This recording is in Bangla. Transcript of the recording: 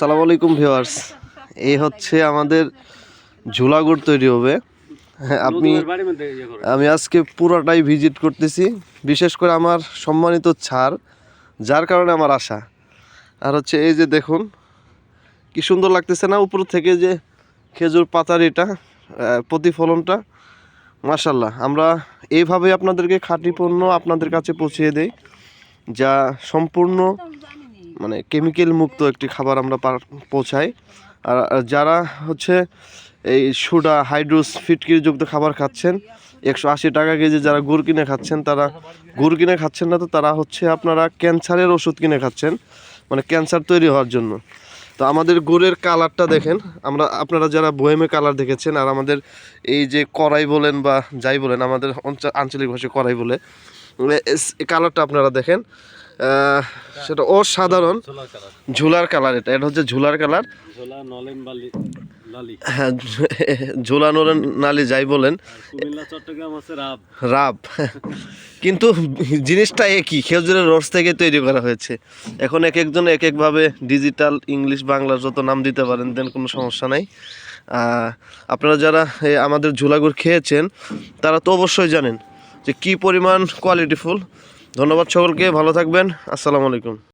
আসসালামু আলাইকুম ভিউয়ার্স। এই হচ্ছে আমাদের ঝুলাগুড় তৈরি হবে। হ্যাঁ, আপনি আমি আজকে পুরোটাই ভিজিট করতেছি। বিশেষ করে আমার সম্মানিত ছাড় যার কারণে আমার আশা। আর হচ্ছে এই যে দেখুন কি সুন্দর লাগতেছে না উপর থেকে যে খেজুর পাতার এটা প্রতিফলনটা। মাশাল্লাহ আমরা এইভাবে আপনাদেরকে খাঁটি পণ্য আপনাদের কাছে পৌঁছিয়ে দেই যা সম্পূর্ণ মানে কেমিক্যাল মুক্ত একটি খাবার আমরা পৌঁছাই। আর যারা হচ্ছে এই সুডা হাইড্রোস ফিটকিরিযুক্ত খাবার খাচ্ছেন, একশো আশি টাকা কেজি যারা গুড় কিনে খাচ্ছেন, তারা গুড় কিনে খাচ্ছেন না তো তারা হচ্ছে আপনারা ক্যান্সারের ওষুধ কিনে খাচ্ছেন মানে ক্যান্সার তৈরি হওয়ার জন্য। তো আমাদের গুড়ের কালারটা দেখেন, আমরা, আপনারা যারা বয়েমে কালার দেখেছেন, আর আমাদের এই যে কড়াই বলেন বা যাই বলেন, আমাদের আঞ্চলিক ভাষায় কড়াই বলে কালারটা আপনারা দেখেন। সেটা অসাধারণ। ঝুলার কালার এটা এটা হচ্ছে ঝুলার কালার। ঝোলা নলেন হ্যাঁ নালি যাই বলেন। রাব। কিন্তু জিনিসটা একই খেজুরের রস থেকে তৈরি করা হয়েছে। এখন এক একজন এক একভাবে ডিজিটাল ইংলিশ বাংলা যত নাম দিতে পারেন দেন কোনো সমস্যা নাই। আপনারা যারা আমাদের ঝুলাগুড় খেয়েছেন তারা তো অবশ্যই জানেন যে কি পরিমাণ কোয়ালিটিফুল ধন্যবাদ সকলকে ভালো থাকবেন আসসালামু আলাইকুম।